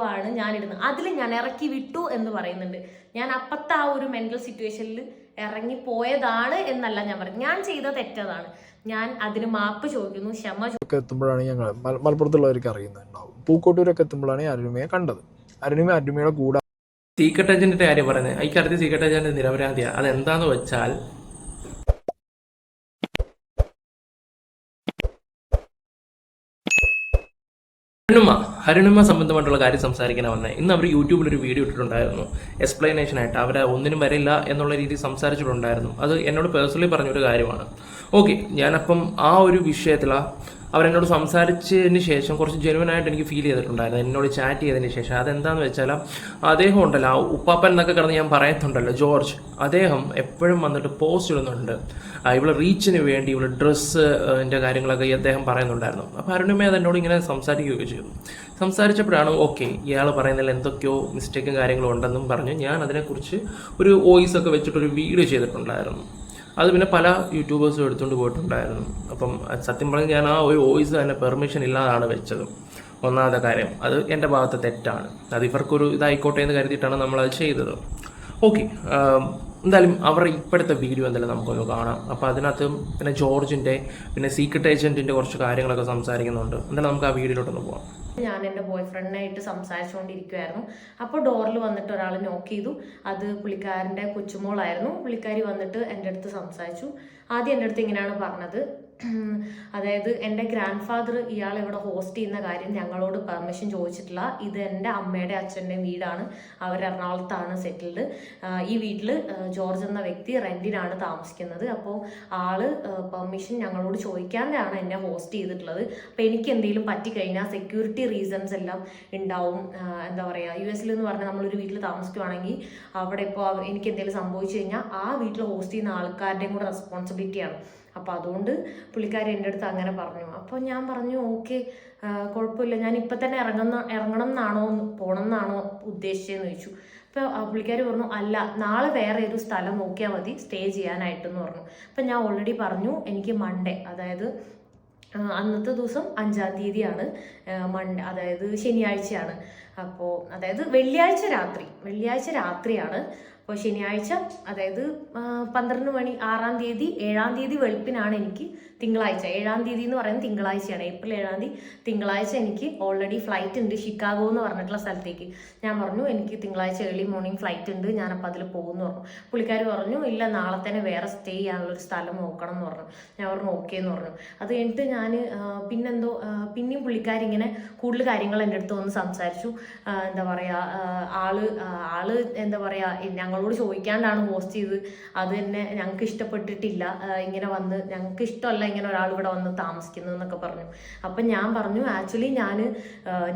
ആണ് ഞാൻ ഇടുന്നത് അതിൽ ഞാൻ ഇറക്കി വിട്ടു എന്ന് പറയുന്നുണ്ട്. ഞാൻ അപ്പത്തെ ആ ഒരു മെന്റൽ സിറ്റുവേഷനിൽ ഇറങ്ങി പോയതാണ് എന്നല്ല ഞാൻ പറഞ്ഞു ഞാൻ ചെയ്ത തെറ്റതാണ്. ഞാൻ അതിന് മാപ്പ് ചോദിക്കുന്നു ക്ഷമ എത്തുമ്പോഴാണ് ഞങ്ങൾ മല- മലപ്പുറത്തുള്ളവർക്ക് അറിയുന്നുണ്ടാവും പൂക്കോട്ടൂരൊക്കെ എത്തുമ്പോഴാണ് ഈ അരുണിമയെ കണ്ടത്. അരുണിമ അരുണിമയുടെ കൂടെ സീക്രട്ട് ഏജന്റിന്റെ കാര്യം പറയുന്നത്. ഇക്കാര്യത്തിൽ സീക്രട്ട് ഏജന്റ് നിരപരാധിയാണ് അതെന്താന്ന് വെച്ചാൽ ഹരുണിമ ഹരുണിമ സംബന്ധമായിട്ടുള്ള കാര്യം സംസാരിക്കാൻ വന്നത് ഇന്ന് അവർ യൂട്യൂബിൽ ഒരു വീഡിയോ ഇട്ടിട്ടുണ്ടായിരുന്നു. എക്സ്പ്ലനേഷൻ ആയിട്ട് അവരെ ഒന്നിനും വരില്ല എന്നുള്ള രീതിയിൽ സംസാരിച്ചിട്ടുണ്ടായിരുന്നു. അത് എന്നോട് പേഴ്സണലി പറഞ്ഞൊരു കാര്യമാണ്. ഓക്കെ ഞാനപ്പം ആ ഒരു വിഷയത്തിൽ അവരെന്നോട് സംസാരിച്ചതിന് ശേഷം കുറച്ച് ജെനുവൻ ആയിട്ട് എനിക്ക് ഫീൽ ചെയ്തിട്ടുണ്ടായിരുന്നു. എന്നോട് ചാറ്റ് ചെയ്തതിന് ശേഷം. അതെന്താന്ന് വെച്ചാൽ അദ്ദേഹം ഉണ്ടല്ലോ ആ ഉപ്പാപ്പൻ എന്നൊക്കെ കിടന്ന് ഞാൻ പറയത്തുണ്ടല്ലോ ജോർജ്. അദ്ദേഹം എപ്പോഴും വന്നിട്ട് പോസ്റ്റ് ഇടുന്നുണ്ട്. ഇവിടെ റീച്ചിന് വേണ്ടി ഇവിടെ ഡ്രസ്സ് എന്റെ കാര്യങ്ങളൊക്കെ അദ്ദേഹം പറയുന്നുണ്ടായിരുന്നു. അപ്പോൾ അരുണിമ അത് എന്നോട് ഇങ്ങനെ സംസാരിക്കുകയൊക്കെ ചെയ്തു. സംസാരിച്ചപ്പോഴാണ് ഓക്കെ ഇയാൾ പറയുന്നതിൽ എന്തൊക്കെയോ മിസ്റ്റേക്കും കാര്യങ്ങളും ഉണ്ടെന്നും പറഞ്ഞ് ഞാൻ അതിനെക്കുറിച്ച് ഒരു വോയിസ് ഒക്കെ വെച്ചിട്ടൊരു വീഡിയോ ചെയ്തിട്ടുണ്ടായിരുന്നു. അത് പിന്നെ പല യൂട്യൂബേഴ്സും എടുത്തുകൊണ്ട് പോയിട്ടുണ്ടായിരുന്നു. അപ്പം സത്യം പറഞ്ഞാൽ ഞാൻ ആ ഒരു വോയിസ് തന്നെ പെർമിഷൻ ഇല്ലാതാണ് വെച്ചത്. ഒന്നാമത്തെ കാര്യം അത് എന്റെ ഭാഗത്തെ തെറ്റാണ്. അത് ഇവർക്കൊരു ഇതായിക്കോട്ടെ എന്ന് കരുതിയിട്ടാണ് നമ്മളത് ചെയ്തത്. ഓക്കെ എന്തായാലും അവരുടെ ഇപ്പോഴത്തെ വീഡിയോ എന്തായാലും നമുക്കൊന്ന് കാണാം. അപ്പോൾ അതിനകത്ത് പിന്നെ ജോർജിന്റെ പിന്നെ സീക്രട്ട് ഏജന്റിന്റെ കുറച്ച് കാര്യങ്ങളൊക്കെ സംസാരിക്കുന്നുണ്ട്. എന്തായാലും നമുക്ക് ആ വീഡിയോയിലോട്ടൊന്ന് പോകാം ഞാൻ എന്റെ ബോയ് ഫ്രണ്ടിനായിട്ട് സംസാരിച്ചുകൊണ്ടിരിക്കുമായിരുന്നു അപ്പോൾ ഡോറിൽ വന്നിട്ട് ഒരാൾ നോക്ക് ചെയ്തു. അത് പുള്ളിക്കാരന്റെ കൊച്ചുമോളായിരുന്നു. പുള്ളിക്കാരി വന്നിട്ട് എന്റെ അടുത്ത് സംസാരിച്ചു. ആദ്യം എന്റെ അടുത്ത് ഇങ്ങനെയാണ് പറഞ്ഞത്. അതായത് എന്റെ ഗ്രാൻഡ് ഫാദർ ഇയാൾ ഇവിടെ ഹോസ്റ്റ് ചെയ്യുന്ന കാര്യം ഞങ്ങളോട് പെർമിഷൻ ചോദിച്ചിട്ടില്ല. ഇത് എന്റെ അമ്മയുടെ അച്ഛന്റെയും വീടാണ്. അവർ എറണാകുളത്താണ് സെറ്റിൽഡ് ഈ വീട്ടിൽ ജോർജ് എന്ന വ്യക്തി റെന്റിനാണ് താമസിക്കുന്നത്. അപ്പോൾ ആൾ പെർമിഷൻ ഞങ്ങളോട് ചോദിക്കാതെയാണ് എന്നെ ഹോസ്റ്റ് ചെയ്തിട്ടുള്ളത്. അപ്പോൾ എനിക്ക് എന്തെങ്കിലും പറ്റിക്കഴിഞ്ഞാൽ സെക്യൂരിറ്റി റീസൺസ് എല്ലാം ഉണ്ടാവും. എന്താ പറയുക യു എസിൽ എന്ന് പറഞ്ഞാൽ നമ്മളൊരു വീട്ടിൽ താമസിക്കുവാണെങ്കിൽ അവിടെ ഇപ്പോൾ എനിക്ക് എന്തെങ്കിലും സംഭവിച്ചു കഴിഞ്ഞാൽ ആ വീട്ടിൽ ഹോസ്റ്റ് ചെയ്യുന്ന ആൾക്കാരുടെയും കൂടെ റെസ്പോൺസിബിലിറ്റിയാണ് അപ്പോൾ അതുകൊണ്ട് പുള്ളിക്കാരി എന്റെ അടുത്ത് അങ്ങനെ പറഞ്ഞു. അപ്പോൾ ഞാൻ പറഞ്ഞു ഓക്കെ കുഴപ്പമില്ല. ഞാൻ ഇപ്പം തന്നെ ഇറങ്ങുന്ന ഇറങ്ങണം എന്നാണോ പോകണം എന്നാണോ ഉദ്ദേശിച്ചതെന്ന് ചോദിച്ചു. അപ്പോൾ പുള്ളിക്കാരി പറഞ്ഞു അല്ല നാളെ വേറെ ഒരു സ്ഥലം നോക്കിയാൽ മതി സ്റ്റേ ചെയ്യാനായിട്ടെന്ന് പറഞ്ഞു. അപ്പം ഞാൻ ഓൾറെഡി പറഞ്ഞു എനിക്ക് മൺഡേ അതായത് അന്നത്തെ ദിവസം അഞ്ചാം തീയതിയാണ് മൺഡേ അതായത് ശനിയാഴ്ചയാണ്. അപ്പോൾ അതായത് വെള്ളിയാഴ്ച രാത്രി വെള്ളിയാഴ്ച രാത്രിയാണ്. അപ്പോൾ ശനിയാഴ്ച അതായത് പന്ത്രണ്ട് മണി ആറാം തീയതി ഏഴാം തീയതി വെളുപ്പിനാണ് എനിക്ക് തിങ്കളാഴ്ച. ഏഴാം തീയതി എന്ന് പറയുന്നത് തിങ്കളാഴ്ചയാണ്. ഏപ്രിൽ ഏഴാം തീയതി തിങ്കളാഴ്ച എനിക്ക് ഓൾറെഡി ഫ്ലൈറ്റ് ഉണ്ട് ഷിക്കാഗോ എന്ന് പറഞ്ഞിട്ടുള്ള സ്ഥലത്തേക്ക്. ഞാൻ പറഞ്ഞു എനിക്ക് തിങ്കളാഴ്ച ഏർലി മോർണിംഗ് ഫ്ലൈറ്റ് ഉണ്ട്. ഞാനപ്പോൾ അതിൽ പോകുമെന്ന് പറഞ്ഞു. പുള്ളിക്കാർ പറഞ്ഞു ഇല്ല നാളെ തന്നെ വേറെ സ്റ്റേ ചെയ്യാനുള്ളൊരു സ്ഥലം നോക്കണം എന്ന് പറഞ്ഞു. ഞാൻ പറഞ്ഞു ഓക്കെ എന്ന് പറഞ്ഞു. അത് കഴിഞ്ഞിട്ട് ഞാൻ പിന്നെന്തോ പിന്നെയും പുള്ളിക്കാരിങ്ങനെ കൂടുതൽ കാര്യങ്ങൾ എന്റെ അടുത്ത് വന്ന് സംസാരിച്ചു. എന്താ പറയുക ആൾ ആൾ എന്താ പറയുക ഞങ്ങളോട് ചോദിക്കാണ്ടാണ് പോസ്റ്റ് ചെയ്ത് അത് തന്നെ ഞങ്ങൾക്ക് ഇഷ്ടപ്പെട്ടിട്ടില്ല. ഇങ്ങനെ വന്ന് ഞങ്ങൾക്ക് ഇഷ്ടമല്ല ഇങ്ങനെ ഒരാൾ ഇവിടെ വന്ന് താമസിക്കുന്നത് എന്നൊക്കെ പറഞ്ഞു. അപ്പം ഞാൻ പറഞ്ഞു ആക്ച്വലി ഞാൻ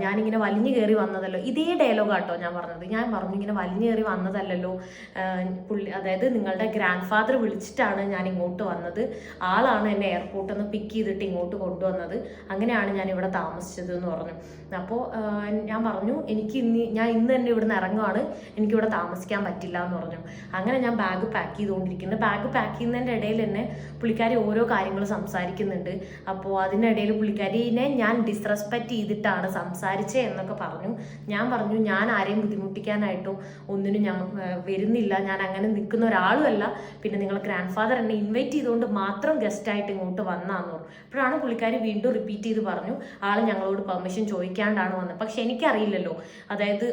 ഞാനിങ്ങനെ വലിഞ്ഞു കയറി വന്നതല്ലോ. ഇതേ ഡയലോഗ് ആട്ടോ ഞാൻ പറഞ്ഞത്. ഞാൻ പറഞ്ഞു ഇങ്ങനെ വലിഞ്ഞു കയറി വന്നതല്ലല്ലോ. പുള്ളി അതായത് നിങ്ങളുടെ ഗ്രാൻഡ് ഫാദർ വിളിച്ചിട്ടാണ് ഞാൻ ഇങ്ങോട്ട് വന്നത്. ആളാണ് എന്നെ എയർപോർട്ടിൽ നിന്ന് പിക്ക് ചെയ്തിട്ട് ഇങ്ങോട്ട് കൊണ്ടുവന്നത്. അങ്ങനെയാണ് ഞാൻ ഇവിടെ താമസിച്ചത് എന്ന് പറഞ്ഞു. അപ്പോൾ ഞാൻ പറഞ്ഞു എനിക്ക് ഇന്ന് ഞാൻ ഇന്ന് തന്നെ ഇവിടുന്ന് ഇറങ്ങുവാണ്. എനിക്കിവിടെ താമസിക്കാൻ പറ്റില്ല. എന്ന് പറഞ്ഞു. അങ്ങനെ ഞാൻ ബാഗ് പാക്ക് ചെയ്തുകൊണ്ടിരിക്കുന്നത് ബാഗ് പാക്ക് ചെയ്യുന്നതിന്റെ ഇടയിൽ തന്നെ പുള്ളിക്കാരി ഓരോ കാര്യങ്ങൾ സംസാരിക്കുന്നുണ്ട്. അപ്പോൾ അതിനിടയിൽ പുള്ളിക്കാരിനെ ഞാൻ ഡിസ്റെസ്പെക്റ്റ് ചെയ്തിട്ടാണ് സംസാരിച്ചത് എന്നൊക്കെ പറഞ്ഞു. ഞാൻ പറഞ്ഞു ഞാൻ ആരെയും ബുദ്ധിമുട്ടിക്കാനായിട്ടോ ഒന്നിനും ഞാൻ വരുന്നില്ല. ഞാൻ അങ്ങനെ നിൽക്കുന്ന ഒരാളുമല്ല പിന്നെ നിങ്ങൾ ഗ്രാൻഡ് ഫാദർ എന്നെ ഇൻവൈറ്റ് ചെയ്തുകൊണ്ട് മാത്രം ഗസ്റ്റായിട്ട് ഇങ്ങോട്ട് വന്നാന്ന്. പറഞ്ഞു അപ്പോഴാണ് പുള്ളിക്കാരി വീണ്ടും റിപ്പീറ്റ് ചെയ്ത് പറഞ്ഞു ആൾ ഞങ്ങളോട് പെർമിഷൻ ചോദിക്കാണ്ടാണ് വന്നത് പക്ഷെ എനിക്കറിയില്ലല്ലോ. അതായത്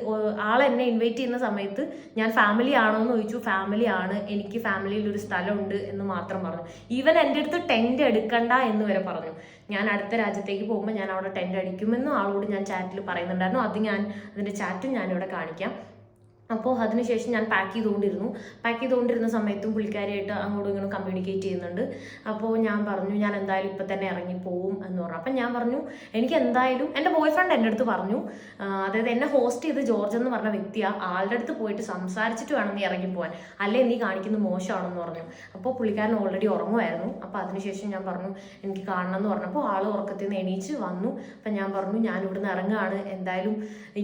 ആൾ എന്നെ ഇൻവൈറ്റ് ചെയ്യുന്ന സമയത്ത് ഞാൻ ഫാമിലി ആണോ എന്ന് ചോദിച്ചു ഫാമിലി ആണ്. എനിക്ക് ഫാമിലിയിൽ ഒരു സ്ഥലമുണ്ട് എന്ന് മാത്രം പറഞ്ഞു. ഈവൻ എന്റെ അടുത്ത് ടെന്റ് എടുക്കണ്ട എന്ന് വരെ പറഞ്ഞു. ഞാൻ അടുത്ത രാജ്യത്തേക്ക് പോകുമ്പോൾ ഞാൻ അവിടെ ടെന്റ് അടിക്കുമെന്നും ആളോട് ഞാൻ ചാറ്റിൽ പറയുന്നുണ്ടായിരുന്നു. അത് ഞാൻ അതിന്റെ ചാറ്റും ഞാനിവിടെ കാണിക്കാം. അപ്പോൾ അതിനുശേഷം ഞാൻ പാക്ക് ചെയ്തുകൊണ്ടിരുന്നു. പാക്ക് ചെയ്തുകൊണ്ടിരുന്ന സമയത്തും പുള്ളിക്കാരിയായിട്ട് അങ്ങോട്ടും ഇങ്ങോട്ടും കമ്മ്യൂണിക്കേറ്റ് ചെയ്യുന്നുണ്ട്. അപ്പോൾ ഞാൻ പറഞ്ഞു ഞാൻ എന്തായാലും ഇപ്പം തന്നെ ഇറങ്ങി പോവും എന്ന് പറഞ്ഞു. അപ്പം ഞാൻ പറഞ്ഞു എനിക്ക് എന്തായാലും എന്റെ ബോയ് ഫ്രണ്ട് എന്റെ അടുത്ത് പറഞ്ഞു. അതായത് എന്നെ ഹോസ്റ്റ് ചെയ്ത് ജോർജ് എന്ന് പറഞ്ഞ വ്യക്തിയാണ് ആളുടെ അടുത്ത് പോയിട്ട് സംസാരിച്ചിട്ട് വേണം നീ ഇറങ്ങി പോകാൻ അല്ലേ നീ കാണിക്കുന്നത് മോശമാണെന്ന് പറഞ്ഞു. അപ്പോൾ പുള്ളിക്കാരൻ ഓൾറെഡി ഉറങ്ങുമായിരുന്നു. അപ്പോൾ അതിനുശേഷം ഞാൻ പറഞ്ഞു എനിക്ക് കാണണം എന്ന് പറഞ്ഞപ്പോൾ ആൾ ഉറക്കത്തിൽ നിന്ന് എണീച്ച് വന്നു. അപ്പം ഞാൻ പറഞ്ഞു ഞാൻ ഇവിടുന്ന് ഇറങ്ങുകയാണ്. എന്തായാലും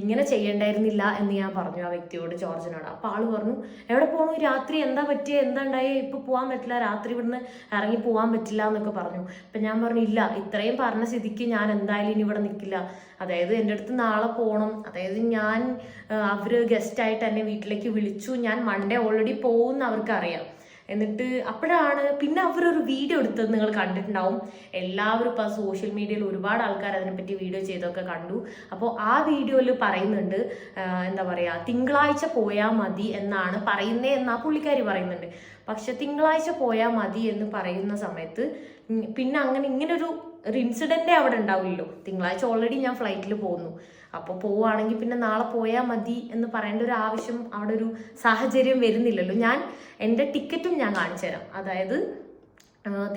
ഇങ്ങനെ ചെയ്യേണ്ടായിരുന്നില്ല എന്ന് ഞാൻ പറഞ്ഞു ആ വ്യക്തിയോട്. ചോദിച്ചിട്ടുണ്ട് ജോർജിനോട്. അപ്പോൾ ആൾ പറഞ്ഞു എവിടെ പോകണു രാത്രി എന്താ പറ്റിയ? എന്താ ഉണ്ടായി? ഇപ്പൊ പോകാൻ പറ്റില്ല. രാത്രി ഇവിടുന്ന് ഇറങ്ങി പോകാൻ പറ്റില്ല എന്നൊക്കെ പറഞ്ഞു. അപ്പം ഞാൻ പറഞ്ഞു ഇല്ല ഇത്രയും പറഞ്ഞ സ്ഥിതിക്ക് ഞാൻ എന്തായാലും ഇനി ഇവിടെ നിൽക്കില്ല അതായത് എന്റെ അടുത്ത് നാളെ പോകണം അതായത് ഞാൻ അവർ അവർ ഗസ്റ്റ് ആയിട്ട് എന്നെ വീട്ടിലേക്ക് വിളിച്ചു. ഞാൻ മൺഡേ ഓൾറെഡി പോകുമെന്ന് അവർക്കറിയാം. എന്നിട്ട് അപ്പോഴാണ് പിന്നെ അവരൊരു വീഡിയോ എടുത്തത് നിങ്ങൾ കണ്ടിട്ടുണ്ടാവും. എല്ലാവരും ഇപ്പോൾ സോഷ്യൽ മീഡിയയിൽ ഒരുപാട് ആൾക്കാർ അതിനെപ്പറ്റി വീഡിയോ ചെയ്തൊക്കെ കണ്ടു. അപ്പോൾ ആ വീഡിയോയിൽ പറയുന്നുണ്ട് എന്താ പറയുക തിങ്കളാഴ്ച പോയാൽ മതി എന്നാണ് പറയുന്നത് എന്ന് ആ പുള്ളിക്കാരി പറയുന്നുണ്ട്. പക്ഷെ തിങ്കളാഴ്ച പോയാൽ മതി എന്ന് പറയുന്ന സമയത്ത് പിന്നെ അങ്ങനെ ഇങ്ങനൊരു ഒരു ഇൻസിഡന്റേ അവിടെ ഉണ്ടാവില്ലല്ലോ. തിങ്കളാഴ്ച ഓൾറെഡി ഞാൻ ഫ്ലൈറ്റിൽ പോകുന്നു. അപ്പോൾ പോവുകയാണെങ്കിൽ പിന്നെ നാളെ പോയാൽ മതി എന്ന് പറയേണ്ട ഒരു ആവശ്യം അവിടെ ഒരു സാഹചര്യം വരുന്നില്ലല്ലോ. ഞാൻ എന്റെ ടിക്കറ്റും ഞാൻ കാണിച്ചു തരാം. അതായത്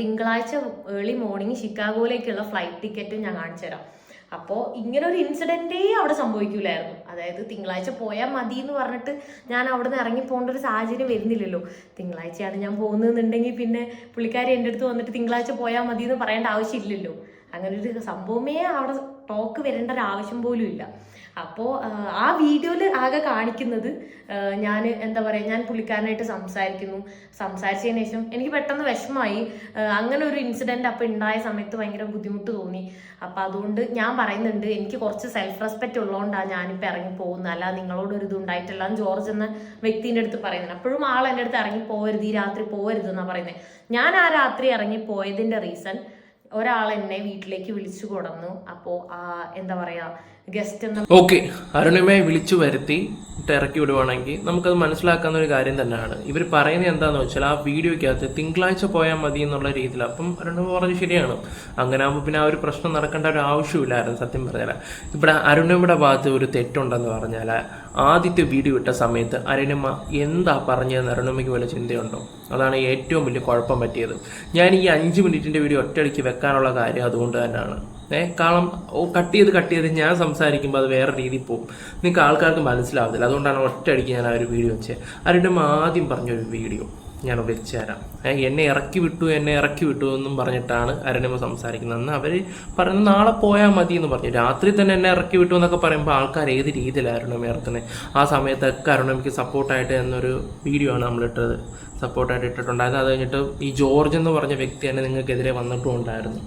തിങ്കളാഴ്ച ഏർലി മോർണിംഗ് ഷിക്കാഗോയിലേക്കുള്ള ഫ്ലൈറ്റ് ടിക്കറ്റും ഞാൻ കാണിച്ചു തരാം. അപ്പോൾ ഇങ്ങനെ ഒരു ഇൻസിഡന്റേ അവിടെ സംഭവിക്കില്ലായിരുന്നു അതായത് തിങ്കളാഴ്ച പോയാൽ മതി എന്ന് പറഞ്ഞിട്ട് ഞാൻ അവിടെ നിന്ന് ഇറങ്ങി പോകേണ്ട ഒരു സാഹചര്യം വരുന്നില്ലല്ലോ. തിങ്കളാഴ്ചയാണ് ഞാൻ പോകുന്നതെന്നുണ്ടെങ്കിൽ പിന്നെ പുള്ളിക്കാരി എന്റെ അടുത്ത് വന്നിട്ട് തിങ്കളാഴ്ച പോയാൽ മതി എന്ന് പറയേണ്ട ആവശ്യമില്ലല്ലോ. അങ്ങനെ ഒരു സംഭവമേ അവിടെ ടോക്ക് വരേണ്ട ഒരു ആവശ്യം പോലും ഇല്ല. അപ്പോൾ ആ വീഡിയോയിൽ ആകെ കാണിക്കുന്നത് ഞാൻ എന്താ പറയുക ഞാൻ പുള്ളിക്കാരനായിട്ട് സംസാരിക്കുന്നു. സംസാരിച്ചതിന് ശേഷം എനിക്ക് പെട്ടെന്ന് വിഷമമായി. അങ്ങനെ ഒരു ഇൻസിഡന്റ് അപ്പോൾ ഉണ്ടായ സമയത്ത് ഭയങ്കര ബുദ്ധിമുട്ട് തോന്നി. അപ്പോൾ അതുകൊണ്ട് ഞാൻ പറയുന്നുണ്ട് എനിക്ക് കുറച്ച് സെൽഫ് റെസ്പെക്റ്റ് ഉള്ളതുകൊണ്ടാണ് ഞാനിപ്പോൾ ഇറങ്ങി പോകുന്നത്. അല്ല നിങ്ങളോട് ഒരു ഇത് ഉണ്ടായിട്ടില്ല ജോർജ് എന്ന വ്യക്തിന്റെ അടുത്ത് പറയുന്നത് അപ്പോഴും ആൾ എന്റെ അടുത്ത് ഇറങ്ങി പോകരുത് ഈ രാത്രി പോകരുത് എന്നാണ് പറയുന്നത് ഞാൻ ആ രാത്രി ഇറങ്ങി പോയതിന്റെ റീസൺ ഒരാൾ എന്നെ വീട്ടിലേക്ക് വിളിച്ചു കൊടന്നു. അപ്പോൾ എന്താ പറയുക ഗസ്റ്റ് എന്ന ഓക്കെ. അരുണിമയെ വിളിച്ചു വരുത്തി ഇറക്കി വിടുവാണെങ്കിൽ നമുക്കത് മനസ്സിലാക്കാവുന്ന ഒരു കാര്യം തന്നെയാണ്. ഇവർ പറയുന്നത് എന്താണെന്ന് വെച്ചാൽ ആ വീഡിയോയ്ക്കകത്ത് തിങ്കളാഴ്ച പോയാൽ മതി എന്നുള്ള രീതിയിൽ അപ്പം അരുണിമ പറഞ്ഞു ശരിയാണ്. അങ്ങനെ ആകുമ്പോൾ പിന്നെ ആ ഒരു പ്രശ്നം നടക്കേണ്ട ഒരു ആവശ്യമില്ലായിരുന്നു സത്യം പറഞ്ഞാൽ ഇവിടെ അരുണിമയുടെ ഭാഗത്ത് ഒരു തെറ്റുണ്ടെന്ന് പറഞ്ഞാൽ ആദ്യത്തെ വീഡിയോ ഇട്ട സമയത്ത് അരുണിമ എന്താ പറഞ്ഞതെന്ന് അരുണിമയ്ക്ക് വല്ല ചിന്തയുണ്ടോ? അതാണ് ഏറ്റവും വലിയ കുഴപ്പം പറ്റിയത്. ഞാൻ ഈ അഞ്ച് മിനിറ്റിന്റെ വീഡിയോ ഒറ്റയടിക്ക് വെക്കാനുള്ള കാര്യം അതുകൊണ്ട് തന്നെയാണ്. ഏ കാളം കട്ട് ചെയ്ത് കട്ട് ചെയ്ത് ഞാൻ സംസാരിക്കുമ്പോൾ അത് വേറെ രീതിയിൽ പോകും. നിങ്ങൾക്ക് ആൾക്കാർക്ക് മനസ്സിലാവത്തില്ല. അതുകൊണ്ടാണ് ഒറ്റയടിക്ക് ഞാൻ ആ ഒരു വീഡിയോ വെച്ചത് അവരുടെ ആദ്യം പറഞ്ഞൊരു വീഡിയോ ഞാൻ വെച്ച് തരാം. എന്നെ ഇറക്കി വിട്ടു എന്നെ ഇറക്കി വിട്ടു എന്നും പറഞ്ഞിട്ടാണ് അരുണിമ സംസാരിക്കുന്നത്. അന്ന് അവർ പറയുന്നത് നാളെ പോയാൽ മതി എന്ന് പറഞ്ഞു. രാത്രി തന്നെ എന്നെ ഇറക്കി വിട്ടു എന്നൊക്കെ പറയുമ്പോൾ ആൾക്കാർ ഏത് രീതിയിലാണ് അരുണിമ ഇറക്കുന്നത് ആ സമയത്തൊക്കെ അരുണിമയ്ക്ക് സപ്പോർട്ടായിട്ട് എന്നൊരു വീഡിയോ ആണ് നമ്മളിട്ടത്. സപ്പോർട്ടായിട്ട് ഇട്ടിട്ടുണ്ടായത് അത് കഴിഞ്ഞിട്ട് ഈ ജോർജ് എന്ന് പറഞ്ഞ വ്യക്തി തന്നെ നിങ്ങൾക്കെതിരെ വന്നിട്ടും ഉണ്ടായിരുന്നു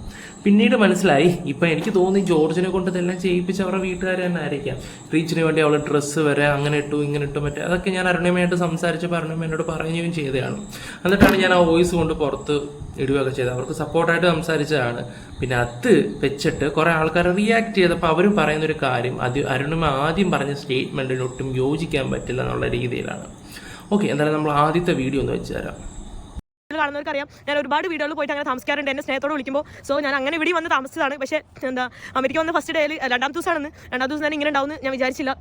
പിന്നീട് മനസ്സിലായി. ഇപ്പം എനിക്ക് തോന്നി ജോർജിനെ കൊണ്ട് ഇതെല്ലാം ചെയ്യിപ്പിച്ച് അവരുടെ വീട്ടുകാർ തന്നെ ആയിരിക്കാം. റീച്ചിന് വേണ്ടി അവൾ ഡ്രസ്സ് വരെ അങ്ങനെ ഇട്ടു ഇങ്ങനെ ഇട്ടു മറ്റേ അതൊക്കെ ഞാൻ അരുണിമയായിട്ട് സംസാരിച്ചപ്പോൾ അരുണിമ എന്നോട് പറയുകയും ചെയ്തതാണ്. എന്നിട്ടാണ് ഞാൻ ആ വോയിസ് കൊണ്ട് പുറത്ത് ഇടുകയൊക്കെ ചെയ്തത്. അവർക്ക് സപ്പോർട്ടായിട്ട് സംസാരിച്ചതാണ്. പിന്നെ അത് വെച്ചിട്ട് കുറേ ആൾക്കാർ റിയാക്ട് ചെയ്തപ്പോൾ അവരും പറയുന്നൊരു കാര്യം. അത് അരുണിമ ആദ്യം പറഞ്ഞ സ്റ്റേറ്റ്മെന്റിനൊട്ടും യോജിക്കാൻ പറ്റില്ല എന്നുള്ള രീതിയിലാണ്. ഓക്കെ എന്തായാലും നമ്മൾ ആദ്യത്തെ വീഡിയോ ഒന്ന് വെച്ച് തരാം. വീഡിയോയിൽ കാണുന്നവർക്ക് അറിയാം ഞാൻ ഒരുപാട് വീടുകളിൽ പോയിട്ട് അങ്ങനെ താമസിക്കാറുണ്ട്. എന്നെ സ്നേഹത്തോട് വിളിക്കുമ്പോൾ. സോ ഞാൻ അങ്ങനെ ഇവിടെ വന്ന് താമസിച്ചതാണ്. പക്ഷേ എന്താ അമേരിക്ക വന്ന ഫസ്റ്റ് ഡേയിൽ രണ്ടാം ദിവസമാണെന്ന്. രണ്ടാമത്തെ ദിവസം തന്നെ ഇങ്ങനെ ഉണ്ടാവുമെന്ന് ഞാൻ വിചാരിച്ചില്ല.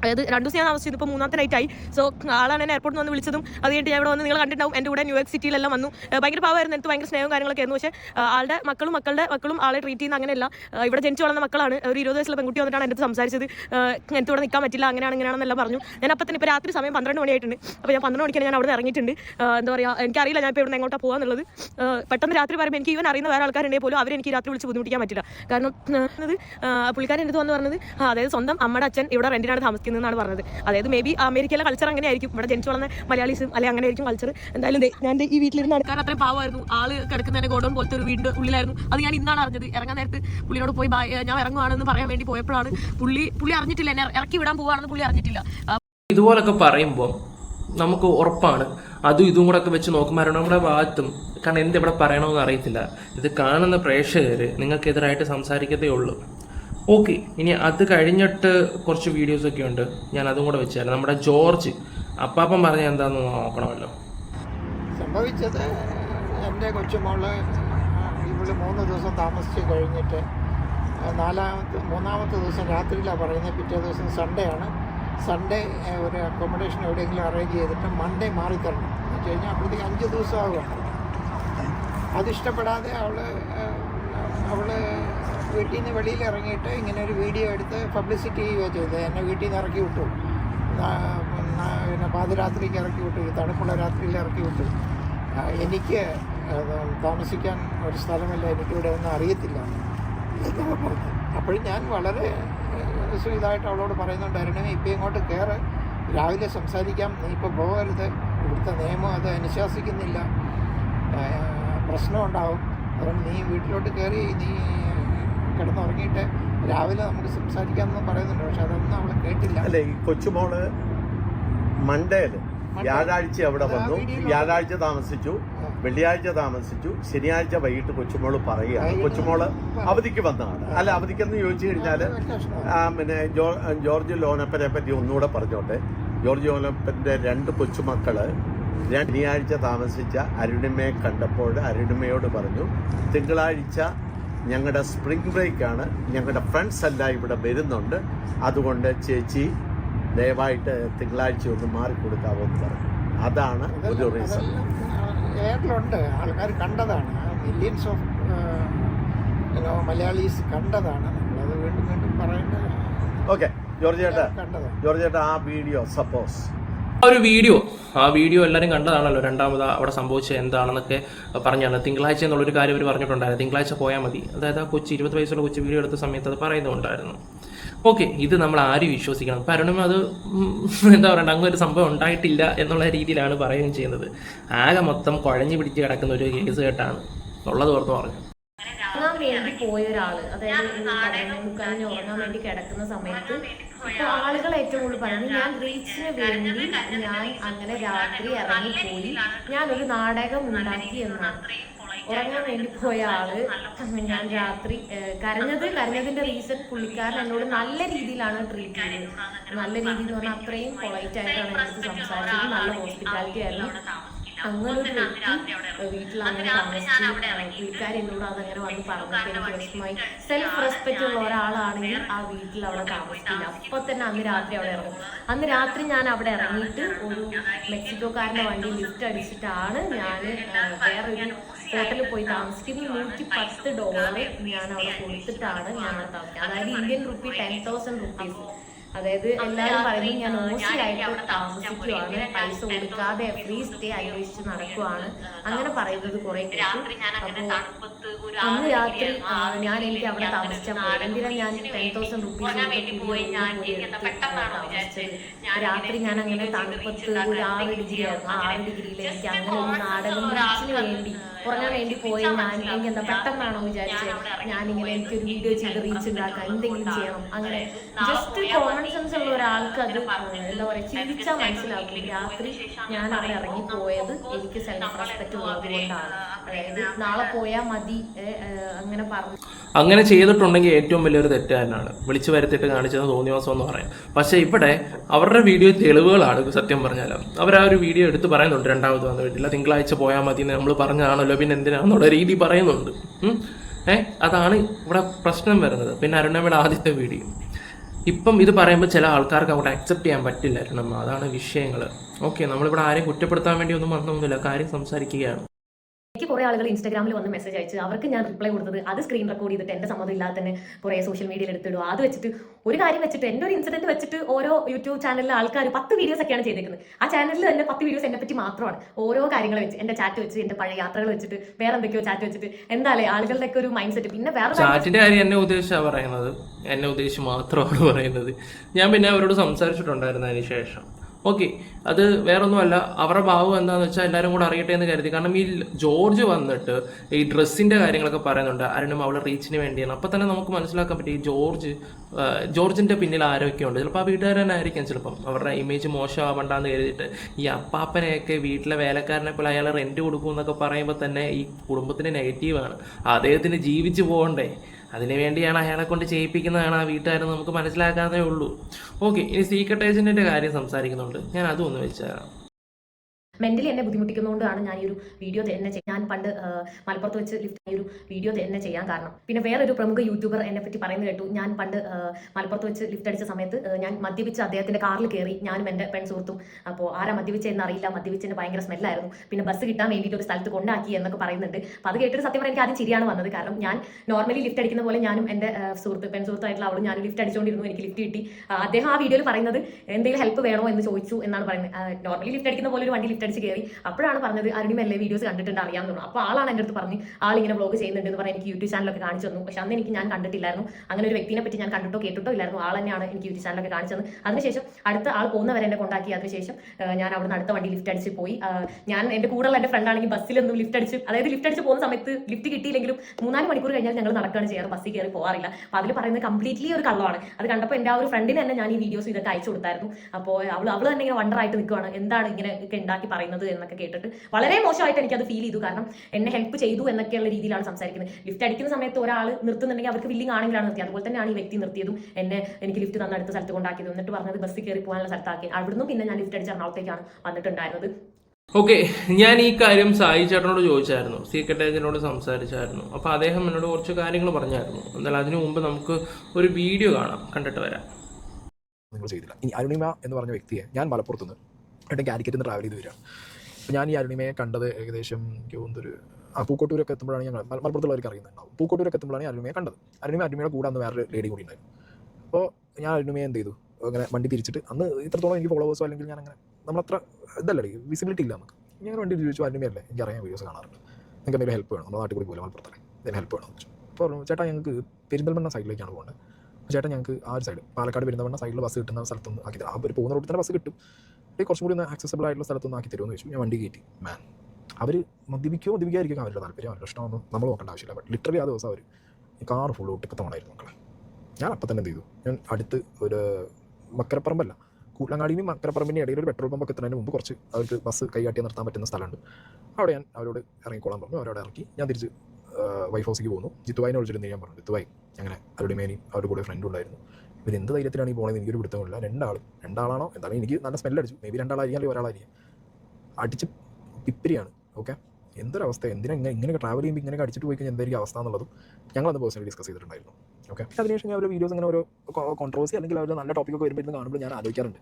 അതായത് രണ്ട് ദിവസം ഞാൻ താമസിച്ചത് ഇപ്പോൾ മൂന്നാമത്തെ നൈറ്റ് ആയി. സോ ആളാണ് എന്നെ എയർപോർട്ടിൽ വന്ന് വിളിച്ചതും അത് കഴിഞ്ഞിട്ട് ഞാൻ ഇവിടെ വന്ന് നിങ്ങൾ കണ്ടിട്ടുണ്ടാവും. എന്റെ കൂടെ ന്യൂയോർക്ക് സിറ്റിയിലെല്ലാം വന്നു. ഭയങ്കര പാവമായിരുന്നു. എനിക്ക് ഭയങ്കര സ്നേഹവും കാര്യങ്ങളൊക്കെ ആയിരുന്നു. പക്ഷേ ആളുടെ മക്കളും മക്കളുടെ മക്കളും ആളെ ട്രീറ്റ് ചെയ്യുന്ന അങ്ങനെയല്ല. ഇവിടെ ജനിച്ചു വളർന്ന മക്കളാണ്. ഒരു ഇരുപത് വയസ്സുള്ള പെൺകുട്ടി വന്നിട്ടാണ് എന്റെ സംസാരിച്ചത്. എനിക്ക് ഇവിടെ നിൽക്കാൻ പറ്റില്ല. അങ്ങനെയാണ് ഇങ്ങനെയാണെന്നെല്ലാം പറഞ്ഞു. ഞാൻ അപ്പം തന്നെ ഇപ്പോൾ രാത്രി സമയം പന്ത്രണ്ട് മണിയായിട്ടുണ്ട്. അപ്പോൾ ഞാൻ പന്ത്രണ്ട് മണിക്കാണ് ഞാൻ അവിടെ ഇറങ്ങിയിട്ടുണ്ട്. എന്താ പറയുക എനിക്കറിയില്ല ഞാൻ ഇപ്പോൾ ഇവിടെ എങ്ങോട്ടാണ് പോകാന്നുള്ളത് പെട്ടെന്ന് രാത്രി പറയുമ്പോൾ എനിക്ക് ഇവൻ അറിയുന്ന വേറെ ആൾക്കാരുണ്ടെങ്കിൽ പോലും അവരെ എനിക്ക് രാത്രി വിളിച്ച് ബുദ്ധിമുട്ടിക്കാൻ പറ്റില്ല. കാരണം പുള്ളിക്കാരൻ എന്ത് വന്ന് പറഞ്ഞത് അതായത് സ്വന്തം അമ്മയുടെ അച്ഛൻ ഇവിടെ റെന്റിനാണ് താമസിക്കുന്നതെന്നാണ് പറഞ്ഞത്. അതായത് മേ ബി അമേരിക്കയിലെ കൾച്ചർ അങ്ങനെ ആയിരിക്കും ഇവിടെ ജനിച്ചു വളർന്ന മലയാളീസും അല്ലെങ്കിൽ അങ്ങനെ ആയിരിക്കും കൾച്ചർ എന്തായാലും ഞാൻ ഈ വീട്ടിലിരുന്ന് കാരണം അത്രയും പാവമായിരുന്നു. ആൾ കിടക്കുന്നതിന്റെ ഗോഡൗൺ പോലത്തെ ഒരു വീടിന്റെ ഉള്ളിലായിരുന്നു. അത് ഞാൻ ഇന്നാണ് അറിഞ്ഞത്. ഇറങ്ങാൻ നേരത്ത് പുള്ളിയോട് പോയി ഞാൻ ഇറങ്ങുവാണെന്ന് പറയാൻ വേണ്ടി പോയപ്പോഴാണ് പുള്ളി പുള്ളി അറിഞ്ഞിട്ടില്ല. എന്നെ ഇറക്കി വിടാൻ പോവാണെന്ന് പുള്ളി അറിഞ്ഞിട്ടില്ല. ഇതുപോലൊക്കെ പറയുമ്പോൾ നമുക്ക് ഉറപ്പാണ്. അതും ഇതും കൂടെ ഒക്കെ വെച്ച് നോക്കുമ്പോൾ നമ്മുടെ ഭാഗത്തും കാരണം എന്ത് ഇവിടെ പറയണമെന്ന് അറിയത്തില്ല. ഇത് കാണുന്ന പ്രേക്ഷകർ നിങ്ങൾക്കെതിരായിട്ട് സംസാരിക്കത്തേ ഉള്ളൂ. ഓക്കെ ഇനി അത് കഴിഞ്ഞിട്ട് കുറച്ച് വീഡിയോസൊക്കെ ഉണ്ട്. ഞാൻ അതും കൂടെ വെച്ചാൽ നമ്മുടെ ജോർജ് അപ്പാപ്പൻ പറഞ്ഞ എന്താണെന്ന് നോക്കണമല്ലോ. സംഭവിച്ചത് എന്റെ കൊച്ചുമോൾ ഇവൾ മൂന്ന് ദിവസം താമസിച്ച് കഴിഞ്ഞിട്ട് നാലാമത്തെ മൂന്നാമത്തെ ദിവസം രാത്രിയിലാണ് പറയുന്നത്. പിറ്റേ ദിവസം സൺഡേ ആണ്. സൺഡേ ഒരു അക്കോമഡേഷൻ എവിടെയെങ്കിലും അറേഞ്ച് ചെയ്തിട്ട് മൺഡേ മാറിത്തരണം. തരണം എന്ന് വെച്ച് കഴിഞ്ഞാൽ അപ്പോഴത്തേക്ക് അഞ്ച് ദിവസം ആവുകയാണ്. അതിഷ്ടപ്പെടാതെ അവൾ അവൾ വീട്ടിൽ നിന്ന് വെളിയിൽ ഇറങ്ങിയിട്ട് ഇങ്ങനെ ഒരു വീഡിയോ എടുത്ത് പബ്ലിസിറ്റി ചെയ്യുകയോ ചെയ്തത്. എന്നെ വീട്ടിൽ നിന്ന് ഇറക്കി വിട്ടു. പിന്നെ പാതിരാത്രിക്ക് ഇറക്കി വിട്ടു. തണുപ്പുള്ള രാത്രിയിൽ ഇറക്കി വിട്ടു. എനിക്ക് താമസിക്കാൻ ഒരു സ്ഥലമില്ല. എനിക്കിവിടെ ഒന്നും അറിയത്തില്ല. അപ്പോഴും ഞാൻ വളരെ ഏഹ്, ഇതായിട്ട് അവളോട് പറയുന്നുണ്ടായിരുന്നു ഇപ്പം ഇങ്ങോട്ട് കയറ് രാവിലെ സംസാരിക്കാം. നീ ഇപ്പോൾ പോകരുത്. ഇവിടുത്തെ നിയമം അത് അനുശാസിക്കുന്നില്ല. പ്രശ്നമുണ്ടാവും. അതുകൊണ്ട് നീ വീട്ടിലോട്ട് കയറി നീ കിടന്നുറങ്ങിയിട്ട് രാവിലെ നമുക്ക് സംസാരിക്കാമെന്നും പറയുന്നുണ്ട്. പക്ഷെ അതൊന്നും അവൾ കേട്ടില്ല. അല്ലെ ഈ കൊച്ചുമോൾ മണ്ടേൽ വ്യാഴാഴ്ച അവിടെ വന്നു. വ്യാഴാഴ്ച താമസിച്ചു. വെള്ളിയാഴ്ച താമസിച്ചു. ശനിയാഴ്ച വൈകിട്ട് കൊച്ചുമോൾ പറയുകയാണ്. കൊച്ചുമോൾ അവധിക്ക് വന്നതാണ്. അല്ല അവധിക്കെന്ന് ചോദിച്ചു കഴിഞ്ഞാൽ ആ, പിന്നെ ജോർജ് ലോനപ്പനെ പറ്റി ഒന്നുകൂടെ പറഞ്ഞോട്ടെ. ജോർജ് ലോനപ്പന്റെ രണ്ട് കൊച്ചുമക്കൾ ഞാൻ ശനിയാഴ്ച താമസിച്ച അരുണിമയെ കണ്ടപ്പോൾ അരുണിമയോട് പറഞ്ഞു തിങ്കളാഴ്ച ഞങ്ങളുടെ സ്പ്രിംഗ് ബ്രേക്കാണ് ഞങ്ങളുടെ ഫ്രണ്ട്സ് എല്ലാം ഇവിടെ വരുന്നുണ്ട്. അതുകൊണ്ട് ചേച്ചി ദയവായിട്ട് തിങ്കളാഴ്ച ഒന്ന് മാറിക്കൊടുക്കാവോ എന്ന് പറഞ്ഞു. അതാണ് ഒരു റീസൺ കേരളമുണ്ട് ആൾക്കാർ കണ്ടതാണ്. മില്യൻസ് ഓഫ് മലയാളീസ് കണ്ടതാണ്. നമ്മളത് വീണ്ടും വീണ്ടും പറയേണ്ടത് ഓക്കെ ജോർജ് ചേട്ടാ ജോർജ് ചേട്ടാ ആ വീഡിയോ സപ്പോസ് ഒരു വീഡിയോ. ആ വീഡിയോ എല്ലാവരും കണ്ടതാണല്ലോ രണ്ടാമത് അവിടെ സംഭവിച്ചത് എന്താണെന്നൊക്കെ പറഞ്ഞാണ് തിങ്കളാഴ്ച എന്നുള്ളൊരു കാര്യം അവർ പറഞ്ഞിട്ടുണ്ടായിരുന്നു. തിങ്കളാഴ്ച പോയാൽ മതി. അതായത് ആ കൊച്ചി ഇരുപത് വയസ്സുള്ള കൊച്ചു വീഡിയോ എടുത്ത സമയത്ത് അത് പറയുന്നുണ്ടായിരുന്നു. ഓക്കെ ഇത് നമ്മൾ ആരും വിശ്വസിക്കണം. കാരണം അത് എന്താ പറയണ്ട അങ്ങനെ ഒരു സംഭവം ഉണ്ടായിട്ടില്ല എന്നുള്ള രീതിയിലാണ് പറയുകയും ചെയ്യുന്നത്. ആകെ മൊത്തം കുഴഞ്ഞു പിടിച്ച് കിടക്കുന്ന ഒരു കേസ് കേട്ടാണ്. ഉള്ളത് ഓർത്ത് പറഞ്ഞു. ഉറങ്ങാൻ വേണ്ടി പോയ ഒരാൾ അതായത് മുക്കാലിന് ഉറങ്ങാൻ വേണ്ടി കിടക്കുന്ന സമയത്ത് ഇപ്പൊ ആളുകൾ ഏറ്റവും കൂടുതൽ പറയുന്നത് ഞാൻ റീച്ചിന് വേണ്ടി ഞാൻ അങ്ങനെ രാത്രി ഇറങ്ങിപ്പോയി. ഞാൻ ഒരു നാടകം ഉണ്ടാക്കി എന്നാണ്. ഉറങ്ങാൻ വേണ്ടി പോയ ആൾ ഞാൻ രാത്രി കരഞ്ഞത് കരഞ്ഞതിന്റെ റീസൺ പുള്ളിക്കാരൻ എന്നോട് നല്ല രീതിയിലാണ് ട്രീറ്റ് ചെയ്തത്. നല്ല രീതി എന്ന് പറഞ്ഞാൽ അത്രയും പൊളൈറ്റ് ആയിട്ടാണ് എനിക്ക് സംസാരിച്ചത്. നല്ല ഹോസ്പിറ്റാലിറ്റി ആയിരുന്നു. അങ്ങനെ വീട്ടിൽ അങ്ങനെ പുള്ളിക്കാരി എന്നോട് അതങ്ങനെ വന്ന് പറഞ്ഞു എനിക്ക് വിഷമമായി. സെൽഫ് റെസ്പെക്റ്റ് ഉള്ള ഒരാളാണെങ്കിൽ ആ വീട്ടിൽ അവിടെ താമസിക്കില്ല. അപ്പൊ തന്നെ അന്ന് രാത്രി അവിടെ ഇറങ്ങും. അന്ന് രാത്രി ഞാൻ അവിടെ ഇറങ്ങിയിട്ട് ഒരു മെക്സിക്കോക്കാരന്റെ വണ്ടി ലിഫ്റ്റ് അടിച്ചിട്ടാണ് ഞാൻ വേറൊരു ഹോട്ടലിൽ പോയി താമസിക്കുന്നത് നൂറ്റി പത്ത് ഡോളർ ഞാൻ അവിടെ കൊടുത്തിട്ടാണ് ഞാൻ അവിടെ താമസിക്കുന്നത്. അതായത് Indian rupee ten thousand rupees അതായത് എല്ലാവരും പറയുന്നത് ഞാൻ ഓസിയായിട്ട് താമസിക്കുവാണ് പൈസ കൊടുക്കാതെ ഫ്രീ സ്റ്റേ അന്വേഷിച്ച് നടക്കുവാണ്. അങ്ങനെ പറയുന്നത് കുറെ അന്ന് രാത്രി ഞാൻ എനിക്ക് അവിടെ താമസിച്ചാൽ പോയി എന്തിനാ ഞാൻ ടെൻ തൗസൻഡ് റുപ്പീസ് രാത്രി ഞാൻ അങ്ങനെ തണുപ്പത്ത് ഒരു ആറ് ഡിഗ്രി ആയിരുന്നു ആ ആറ് ഡിഗ്രിയിൽ എനിക്ക് അങ്ങനെ ഒരു നാടകം വേണ്ടി ഉറങ്ങാൻ വേണ്ടി പോയി ഞാൻ എനിക്ക് എന്താ പെട്ടെന്നാണോ വിചാരിച്ചത് ഞാനിങ്ങനെ എനിക്കൊരു വീഡിയോ ചെയ്ത് റീച്ച് ഉണ്ടാക്കാം എന്തെങ്കിലും ചെയ്യണം. അങ്ങനെ ജസ്റ്റ് കോമൺ സെൻസ് ഉള്ള ഒരാൾക്ക് അത് എന്താ പറയുക ചിന്തിച്ചാൽ മനസ്സിലാക്കും രാത്രി ഞാൻ അവിടെ ഇറങ്ങി പോയത് എനിക്ക് സെൽഫ് റെസ്പെക്ട് ഉള്ളത് അതായത് നാളെ പോയാൽ മതി അങ്ങനെ പറഞ്ഞു. അങ്ങനെ ചെയ്തിട്ടുണ്ടെങ്കിൽ ഏറ്റവും വലിയൊരു തെറ്റുകാരനാണ് വിളിച്ചു വരുത്തിയിട്ട് കാണിച്ചത് ദിവസം എന്ന് പറയാം. പക്ഷേ ഇവിടെ അവരുടെ വീഡിയോ തെളിവുകളാണ് സത്യം പറഞ്ഞാൽ അവർ ആ ഒരു വീഡിയോ എടുത്ത് പറയുന്നുണ്ട് രണ്ടാമത് വന്ന വീട്ടിൽ തിങ്കളാഴ്ച പോയാൽ മതി നമ്മൾ പറഞ്ഞാണല്ലോ പിന്നെ എന്തിനാണെന്നുള്ള രീതി പറയുന്നുണ്ട്. ഏഹ് അതാണ് ഇവിടെ പ്രശ്നം വരുന്നത്. പിന്നെ അരുണമ്മയുടെ ആദ്യത്തെ വീഡിയോ. ഇപ്പം ഇത് പറയുമ്പോൾ ചില ആൾക്കാർക്ക് അവിടെ അക്സെപ്റ്റ് ചെയ്യാൻ പറ്റില്ല അരുണമ്മ. അതാണ് വിഷയങ്ങൾ ഓക്കെ നമ്മളിവിടെ ആരെയും കുറ്റപ്പെടുത്താൻ വേണ്ടി ഒന്നും വന്നൊന്നുമില്ല. കാര്യം സംസാരിക്കുകയാണ്. എനിക്ക് കുറെ ആളുകൾ ഇൻസ്റ്റാഗ്രാമിൽ വന്ന് മെസ്സേജ് അയച്ച് അവർക്ക് ഞാൻ റിപ്ലൈ കൊടുത്തത് അത് സ്ക്രീൻ റെക്കോർഡ് ചെയ്തിട്ട് എന്റെ സമ്മതം ഇല്ലാതെ തന്നെ കുറെ സോഷ്യൽ മീഡിയയിൽ എടുത്തിടുക അത് വെച്ചിട്ട് ഒരു കാര്യം വെച്ചിട്ട് എന്റെ ഒരു ഇൻസിഡന്റ് വെച്ചിട്ട് ഓരോ യൂട്യൂബ് ചാനലിലെ ആൾക്കാർ പത്ത് വീഡിയോസ് ഒക്കെയാണ് ചെയ്തേക്കുന്നത്. ആ ചാനലിൽ തന്നെ പത്ത് വീഡിയോസ് എന്നെ പറ്റി മാത്രമാണ്. ഓരോ കാര്യങ്ങൾ വെച്ച് എന്റെ ചാറ്റ് വെച്ച് എന്റെ പഴയ യാത്രകൾ വെച്ചിട്ട് വേറെ എന്തൊക്കെയോ ചാറ്റ് വെച്ചിട്ട്. എന്തായാലും ആളുകളുടെ ഒക്കെ ഒരു മൈൻഡ് സെറ്റ് പിന്നെ വേറെ ചാറ്റിന്റെ കാര്യം എന്നെ ഉദ്ദേശിച്ചാണ് പറയുന്നത്. എന്നെ ഉദ്ദേശിച്ച് മാത്രമാണ് പറയുന്നത്. ഞാൻ പിന്നെ അവരോട് സംസാരിച്ചിട്ടുണ്ടായിരുന്നു അതിന് ശേഷം. ഓക്കെ അത് വേറൊന്നുമല്ല. അവരുടെ ഭാവം എന്താണെന്ന് വെച്ചാൽ എല്ലാവരും കൂടെ അറിയട്ടെ എന്ന് കരുതി. കാരണം ഈ ജോർജ് വന്നിട്ട് ഈ ഡ്രസ്സിന്റെ കാര്യങ്ങളൊക്കെ പറയുന്നുണ്ട്. അരുണും അവളെ റീച്ചിന് വേണ്ടിയാണ് അപ്പം തന്നെ നമുക്ക് മനസ്സിലാക്കാൻ പറ്റും ഈ ജോർജ് ആ, ജോർജിന്റെ പിന്നിൽ ആരൊക്കെയുണ്ട് ചിലപ്പോൾ ആ വീട്ടുകാർ തന്നെ ആയിരിക്കും ചിലപ്പം. അവരുടെ ഇമേജ് മോശമാവണ്ടെന്ന് കരുതിയിട്ട് ഈ അപ്പാപ്പനെയൊക്കെ വീട്ടിലെ വേലക്കാരനെ പോലെ അയാൾ റെന്റ് കൊടുക്കും എന്നൊക്കെ പറയുമ്പോൾ തന്നെ ഈ കുടുംബത്തിന് നെഗറ്റീവാണ് അദ്ദേഹത്തിന് ജീവിച്ചു പോകണ്ടേ. അതിനുവേണ്ടിയാണ് അയാളെ കൊണ്ട് ചെയ്യിപ്പിക്കുന്നതാണ് ആ വീട്ടുകാരെന്ന് നമുക്ക് മനസ്സിലാക്കാതേ ഉള്ളൂ. ഓക്കെ ഇനി സീക്രട്ട് കാര്യം സംസാരിക്കുന്നുണ്ട്. ഞാൻ അതും ഒന്ന് വെച്ചുതരാം മെന്റലി എന്നെ ബുദ്ധിമുട്ടിക്കുന്നതുകൊണ്ടാണ് ഞാൻ ഈ ഒരു വീഡിയോ തന്നെ ഞാൻ പണ്ട് മലപ്പുറത്ത് വെച്ച് ലിഫ്റ്റ് ഈ ഒരു വീഡിയോ തന്നെ ചെയ്യാൻ കാരണം. പിന്നെ വേറൊരു പ്രമുഖ യൂട്യൂബർ എന്നെ പറ്റി പറയുന്നത് കേട്ടു. ഞാൻ പണ്ട് മലപ്പുറത്ത് വെച്ച് ലിഫ്റ്റ് അടിച്ച സമയത്ത് ഞാൻ മദ്യപിച്ച് അദ്ദേഹത്തിന്റെ കാറിൽ കയറി ഞാനും എന്റെ പെൺ സുഹൃത്തും അപ്പോൾ ആരാ മദ്യപിച്ചതെന്ന് അറിയില്ല മദ്യപിച്ചതിന് ഭയങ്കര സ്മെല്ലായിരുന്നു പിന്നെ ബസ് കിട്ടാൻ വേണ്ടിയിട്ട് ഒരു സ്ഥലത്ത് കൊണ്ടാക്കി എന്നൊക്കെ പറയുന്നുണ്ട്. അപ്പോൾ അത് കേട്ടിട്ട് സത്യം പറഞ്ഞാൽ എനിക്ക് ആദ്യം ചിരിയാണ് വന്നത്. കാരണം ഞാൻ നോർമലി ലിഫ്റ്റ് അടിക്കുന്ന പോലെ ഞാനും എന്റെ സുഹൃത്ത് പെൺ സുഹൃത്തായിട്ടുള്ള അവളും ഞാനും ലിഫ്റ്റ് അടിച്ചുകൊണ്ടിരുന്നു എനിക്ക് ലിഫ്റ്റ് കിട്ടി. അദ്ദേഹം ആ വീഡിയോയിൽ പറയുന്നത് എന്തെങ്കിലും ഹെൽപ്പ് വേണോ? എന്ന് ചോദിച്ചു എന്നാണ് പറയുന്നത്. നോർമലി ലിഫ്റ്റ് അടിക്കുന്ന പോലെ ഒരു വണ്ടി ലിഫ്റ്റ് അടിച്ച് കയറി. അപ്പോഴാണ് പറഞ്ഞത് എല്ലാ വീഡിയോസ് കണ്ടിട്ടുണ്ട് അറിയാമെന്ന് തോന്നുന്നു. അപ്പോൾ ആളാണ് എന്റെ അടുത്ത് പറഞ്ഞ് ആളിങ്ങനെ വ്ളോഗ് ചെയ്യുന്നുണ്ട് എന്ന് പറഞ്ഞാൽ എനിക്ക് യൂട്യൂബ് ചാനലൊക്കെ കാണിച്ചു തന്നു. പക്ഷെ അന്ന് എനിക്ക് ഞാൻ കണ്ടിട്ടില്ലായിരുന്നു. അങ്ങനെ ഒരു വ്യക്തിനെ പറ്റി ഞാൻ കണ്ടിട്ടോ കേട്ടിട്ടോ ഇല്ലായിരുന്നു. ആൾ തന്നെയാണ് എനിക്ക് യൂട്യൂബ് ചാനലൊക്കെ കാണിച്ചത് അതിനുശേഷം അടുത്ത ആൾ പോകുന്നവരെ എന്നെ കൊണ്ടാക്കി അതിനുശേഷം ഞാൻ അവിടെ അടുത്ത വണ്ടി ലിഫ്റ്റ് അടിച്ച് പോയി. ഞാൻ എന്റെ കൂടെയുള്ള എന്റെ ഫ്രണ്ട് ആണെങ്കിൽ ബസ്സിലൊന്നും ലിഫ്റ്റ് അടിച്ച് അതായത് ലിഫ്റ്റ് അടിച്ച് പോകുന്ന സമയത്ത് ലിഫ്റ്റ് കിട്ടിയില്ലെങ്കിലും മൂന്നാൽ മണിക്കൂർ കഴിഞ്ഞാൽ ഞങ്ങൾ നടക്കുകയാണ് ചെയ്യാറ്. ബസ്സിൽ കയറി പോകാറില്ല അപ്പോൾ അതിൽ പറയുന്നത് കംപ്ലീറ്റ്ലി ഒരു കള്ളമാണ്. അത് കണ്ടപ്പോൾ എന്റെ ആ ഒരു ഫ്രണ്ടിന് തന്നെ ഞാൻ ഈ വീഡിയോസ് ഇതൊക്കെ അയച്ചു കൊടുത്തായിരുന്നു. അപ്പോൾ അവൾ അവൾ തന്നെ ഇങ്ങനെ വണ്ടർ ആയിട്ട് നിൽക്കുവാണ് എന്താണ് ഇങ്ങനെ ഒക്കെ ഉണ്ടാക്കി പറയുന്നത് എന്നൊക്കെ കേട്ടിട്ട് വളരെ മോശമായിട്ട് എനിക്കത് ഫീൽ ചെയ്തു. കാരണം എന്നെ ഹെൽപ്പ് ചെയ്തു എന്നൊക്കെയുള്ള രീതിയിലാണ് സംസാരിക്കുന്നത്. ലിഫ്റ്റ് അടിക്കുന്ന സമയത്ത് ഒരാൾ നിർത്തുന്നുണ്ടെങ്കിൽ അവർക്ക് വില്ലിങ് ആണെങ്കിലാണ് നിർത്തിയത്. അതുപോലെ തന്നെയാണ് ഈ വ്യക്തി നിർത്തിയതും എന്നെ എനിക്ക് ലിഫ്റ്റ് തന്ന അടുത്ത സ്ഥലത്ത് കൊണ്ടാക്കിയത്. എന്നിട്ട് പറഞ്ഞത് ബസ്സിൽ കയറി പോകാനുള്ള സ്ഥലത്താക്കി. അവിടുന്ന് പിന്നെ ഞാൻ ലിഫ്റ്റ് അടിച്ച് എറണാകുളത്തേക്കാണ് വന്നിട്ടുണ്ടായിരുന്നത്. ഓക്കെ ഞാൻ ഈ കാര്യം സായി ചേട്ടനോട് ചോദിച്ചായിരുന്നു. സീക്രട്ട് ഏജന്റിനോട് സംസാരിച്ചായിരുന്നു. അപ്പോൾ അദ്ദേഹം എന്നോട് കുറച്ച് കാര്യങ്ങൾ പറഞ്ഞായിരുന്നു. എന്നാൽ അതിനു മുമ്പ് നമുക്ക് ഒരു വീഡിയോ കാണാം. കണ്ടിട്ട് വരാം. നിങ്ങൾ ചെയ്തില്ല. ഇനി അരുണിമ എന്ന് പറഞ്ഞ വ്യക്തിയെ ഞാൻ മലപ്പുറത്തുനിന്ന് ഏട്ടൻ കാലിക്കറ്റ് നിന്ന് ട്രാവൽ ചെയ്ത് വരിക അപ്പോൾ ഞാൻ ഈ അരുണിമയെ കണ്ടത് ഏകദേശം എനിക്ക് തോന്നുന്നൊരു ആ പൂക്കോട്ടൂരൊക്കെ എത്തുമ്പോഴാണ് ഞങ്ങൾ മല- മലപ്പുറത്തുള്ളവർക്ക് അറിയുന്നുണ്ടാവും പൂക്കോട്ടൂരൊക്കെ എത്തുമ്പോഴാണ് അരുണിമയെ കണ്ടത്. അരുണിമ അരുണിമയുടെ കൂടെ അന്ന് വേറൊരു ലേഡി കൂടി ഉണ്ടായിരുന്നു. അപ്പോൾ ഞാൻ അരുണിമയെ എന്ത് ചെയ്തു? അങ്ങനെ വണ്ടി തിരിച്ചിട്ട് അന്ന് ഇത്രത്തോളം എനിക്ക് ഫോളോവേഴ്സോ അല്ലെങ്കിൽ ഞാൻ അങ്ങനെ നമ്മളത്ര ഇതല്ലേ വിസിബിലിറ്റി ഇല്ല നമുക്ക്. ഞാൻ വണ്ടി ചോദിച്ചു അരുണിമയല്ലേ? എനിക്ക് അറിയാൻ വീഡിയോസ് കാണാറുണ്ട്. നിങ്ങൾക്ക് എന്തെങ്കിലും ഹെൽപ്പ് വേണം? നമ്മുടെ നാട്ടിൽ കൂടി പോലെ മലപ്പുറത്തല്ലേ എന്തെങ്കിലും ഹെൽപ്പ് വേണം അപ്പോൾ പറഞ്ഞു ചേട്ടാ ഞങ്ങൾക്ക് പെരിന്തൽമണ്ണ സൈഡിലേക്കാണ് പോകേണ്ടത് ചേട്ടാ ഞങ്ങൾക്ക് ആ ഒരു സൈഡ് പാലക്കാട് പെരിന്തൽമണ്ണ സൈഡിൽ ബസ് കിട്ടുന്ന സ്ഥലത്തൊന്നും ആക്കി തരാം ഒരു പോകുന്ന റൂട്ടിൽ തന്നെ ബസ് കിട്ടും. കുറച്ചും കൂടി ഒന്ന് ആക്സസബിൾ ആയിട്ടുള്ള സ്ഥലത്തൊന്ന് ആക്കി തരുമെന്ന് ചോദിച്ചു. ഞാൻ വണ്ടി കയറ്റി. മാൻ അവർ മദ്യപിക്കുകയോ മദ്യപിക്കാതിരിക്കും അവരുടെ താല്പര്യം അവരുടെ ഇഷ്ടമൊന്നും നമ്മൾ നോക്കേണ്ട ആവശ്യമില്ല. ബട്ട് ലിറ്ററലി ആ ദിവസം അവർ കാർ ഫുൾ ഒട്ടിക്കത്തവണായിരുന്നു മക്കളെ. ഞാൻ അപ്പം തന്നെ എന്ത് ചെയ്തു? ഞാൻ അടുത്ത് ഒരു മക്കരപ്പറമ്പല്ല കൂട്ടങ്ങാടിയും മക്കരപ്പറമ്പിന്റെ ഇടയിൽ ഒരു പെട്രോൾ പമ്പൊക്കെ എത്തുന്നതിന് മുമ്പ് കുറച്ച് അവർക്ക് ബസ് കൈകാട്ടി നിർത്താൻ പറ്റുന്ന സ്ഥലമുണ്ട്. അവിടെ ഞാൻ അവരോട് ഇറങ്ങിക്കോളാൻ പറഞ്ഞു. അവരോട് ഇറക്കി. ഞാൻ തിരിച്ച് വൈഫ് ഹൗസിലേക്ക് പോകുന്നു ജിത്തുവായിനെ വിളിച്ചിട്ട് ഞാൻ പറഞ്ഞു. ജിത്തുവായി അങ്ങനെ അവരുടെ മേനി അവരുടെ കൂടെ ഫ്രണ്ട് ഉണ്ടായിരുന്നു. ഇവർ എന്ത് ധൈര്യത്തിലാണ് ഈ പോണത് എനിക്കൊരു പിടുത്തമില്ല. രണ്ടാളും. രണ്ടാളാണോ? എന്തായാലും എനിക്ക് നല്ല സ്മെല്ല് അടിച്ചു. മേ ബി രണ്ടാളായിരിക്കും അല്ലെങ്കിൽ ഒരാളായിരിക്കും. അടിച്ച് പിപ്പിരിയാണ്. ഓക്കെ എന്തൊരവസ്ഥ? എന്തിനാ ഇങ്ങനെ ഇങ്ങനെ ട്രാവൽ ചെയ്യുമ്പോൾ ഇങ്ങനെ അടിച്ചിട്ട് പോയി കഴിഞ്ഞാൽ എന്തായിരിക്കും അവസ്ഥ എന്നുള്ളതും ഞങ്ങളത് പേഴ്സണലി ഡിസ്കസ് ചെയ്തിട്ടുണ്ടായിരുന്നു. ഓക്കെ അതിനുശേഷം ഞാൻ ഒരു വീഡിയോസ് ഇങ്ങനെ ഓരോ കോൺട്രവേഴ്സി അല്ലെങ്കിൽ അവർ നല്ല ടോപ്പിക്കൊക്കെ വരുമ്പോൾ കാണുമ്പോൾ ഞാൻ ആലോചിക്കാറുണ്ട്.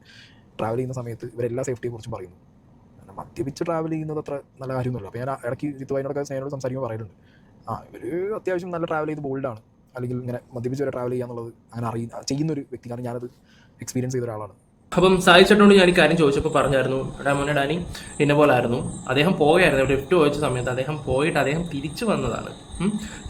ട്രാവൽ ചെയ്യുന്ന സമയത്ത് ഇവരെല്ലാ സേഫ്റ്റിയെ കുറിച്ചും പറയുന്നു. മദ്യപിച്ച് ട്രാവൽ ചെയ്യുന്നത് അത്ര നല്ല കാര്യമൊന്നുമല്ല. അപ്പോൾ ഞാൻ ഇടയ്ക്ക് ജിത്തുവായിനോടൊക്കെ സ്നേഹിനോട് സംസാരിക്കുമ്പോൾ പറയുന്നുണ്ട്. ആ ഇവർ അത്യാവശ്യം നല്ല ട്രാവൽ ചെയ്ത് ബോൾഡാണ് അല്ലെങ്കിൽ ഇങ്ങനെ മദ്യപിച്ച് വരെ ട്രാവൽ ചെയ്യുക എന്നുള്ളത് അങ്ങനെ അറിയുന്ന ചെയ്യുന്ന ഒരു വ്യക്തി. കാരണം ഞാനത് എക്സ്പീരിയൻസ് ചെയ്ത ഒരാളാണ്. അപ്പം സാധിച്ചിട്ടുണ്ട് ഞാൻ ഈ കാര്യം ചോദിച്ചപ്പോൾ പറഞ്ഞായിരുന്നു എടാ ഡാനി എന്നെ പോലായിരുന്നു. അദ്ദേഹം പോയായിരുന്നു ഇവിടെ ലിഫ്റ്റ് ചോദിച്ച സമയത്ത് അദ്ദേഹം പോയിട്ട് അദ്ദേഹം തിരിച്ചു വന്നതാണ്.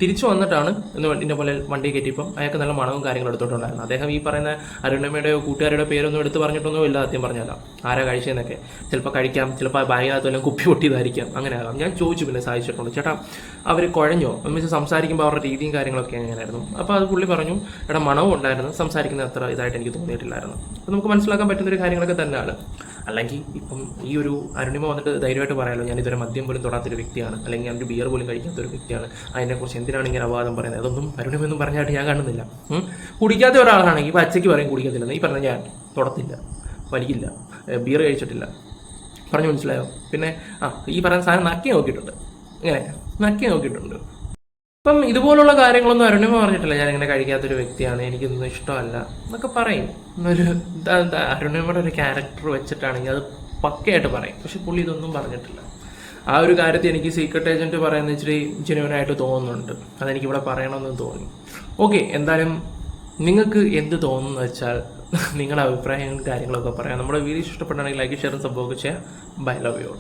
തിരിച്ചു വന്നിട്ടാണ് ഇന്ന് വണ്ടിന്റെ പോലെ വണ്ടി കയറ്റിയപ്പം അയാൾക്ക് നല്ല മണവും കാര്യങ്ങളും എടുത്തിട്ടുണ്ടായിരുന്നു അദ്ദേഹം ഈ പറയുന്ന അരുണമ്മയുടെയോ കൂട്ടുകാരുടെ പേരൊന്നും എടുത്ത് പറഞ്ഞിട്ടൊന്നും ഇല്ല ആദ്യം പറഞ്ഞതാ. ആരാ കഴിച്ചതെന്നൊക്കെ. ചിലപ്പോൾ കഴിക്കാം ചിലപ്പോൾ ബാഗിനകത്ത് കുപ്പി പൊട്ടിയതായിരിക്കാം. അങ്ങനെ ആകാം. ഞാൻ ചോദിച്ചു പിന്നെ സാധിച്ചിട്ടുണ്ട്? ചേട്ടാ അവർ കുഴഞ്ഞോ? എന്ന് സംസാരിക്കുമ്പോൾ അവരുടെ രീതിയും കാര്യങ്ങളൊക്കെ എങ്ങനെയായിരുന്നു? അപ്പോൾ അത് പുള്ളി പറഞ്ഞു എടാ മണവും ഉണ്ടായിരുന്നു. സംസാരിക്കുന്നത് അത്ര ഇതായിട്ട് എനിക്ക് തോന്നിയിട്ടില്ലായിരുന്നു. അപ്പോൾ നമുക്ക് മനസ്സിലാക്കാൻ പറ്റുന്ന ഒരു കാര്യങ്ങളൊക്കെ തന്നെയാണ്. അല്ലെങ്കിൽ ഇപ്പം ഈ ഒരു അരുണിമ വന്നിട്ട് ധൈര്യമായിട്ട് പറയാമല്ലോ ഞാൻ ഇതുവരെ മദ്യം പോലും തൊടാത്തൊരു വ്യക്തിയാണ് അല്ലെങ്കിൽ ഞാൻ ഒരു ബിയർ പോലും കഴിക്കാത്തൊരു വ്യക്തിയാണ് അതിനെക്കുറിച്ച് എന്തിനാണ് ഇങ്ങനെ അപവാദം പറയുന്നത്? അതൊന്നും അരുണിമെന്നും പറഞ്ഞായിട്ട് ഞാൻ കാണുന്നില്ല. കുടിക്കാത്ത ഒരാളാണെങ്കിൽ ഇപ്പം അച്ചയ്ക്ക് പറയും കുടിക്കത്തില്ല. ഈ പറഞ്ഞ ഞാൻ തൊടത്തില്ല വലിക്കില്ല ബിയർ കഴിച്ചിട്ടില്ല. പറഞ്ഞു മനസ്സിലായോ? പിന്നെ ആ ഈ പറയുന്ന സാധനം നക്കി നോക്കിയിട്ടുണ്ട്. ഇങ്ങനെ നക്കി നോക്കിയിട്ടുണ്ട്. അപ്പം ഇതുപോലുള്ള കാര്യങ്ങളൊന്നും അരുണിമ പറഞ്ഞിട്ടില്ല. ഞാൻ ഇങ്ങനെ കഴിക്കാത്തൊരു വ്യക്തിയാണ്. എനിക്കൊന്നും ഇഷ്ടമല്ല എന്നൊക്കെ പറയും. ഒരു അരുണിമയുടെ ഒരു ക്യാരക്ടർ വെച്ചിട്ടാണെങ്കിൽ അത് പക്കയായിട്ട് പറയും. പക്ഷെ പുള്ളി ഇതൊന്നും പറഞ്ഞിട്ടില്ല. ആ ഒരു കാര്യത്തിൽ എനിക്ക് സീക്രട്ട് ഏജന്റ് പറയുന്ന ഇച്ചിരി ജെനുവനായിട്ട് തോന്നുന്നുണ്ട്. അതെനിക്ക് ഇവിടെ പറയണമെന്ന് തോന്നി. ഓക്കെ എന്തായാലും നിങ്ങൾക്ക് എന്ത് തോന്നുന്നു വെച്ചാൽ നിങ്ങളുടെ അഭിപ്രായങ്ങളും കാര്യങ്ങളൊക്കെ പറയാം. നമ്മുടെ വീഡിയോ ഇഷ്ടപ്പെട്ടാണെങ്കിൽ ലൈക്ക് ഷെയർ സംഭവമൊക്കെ ചെയ്യാം. Bye love you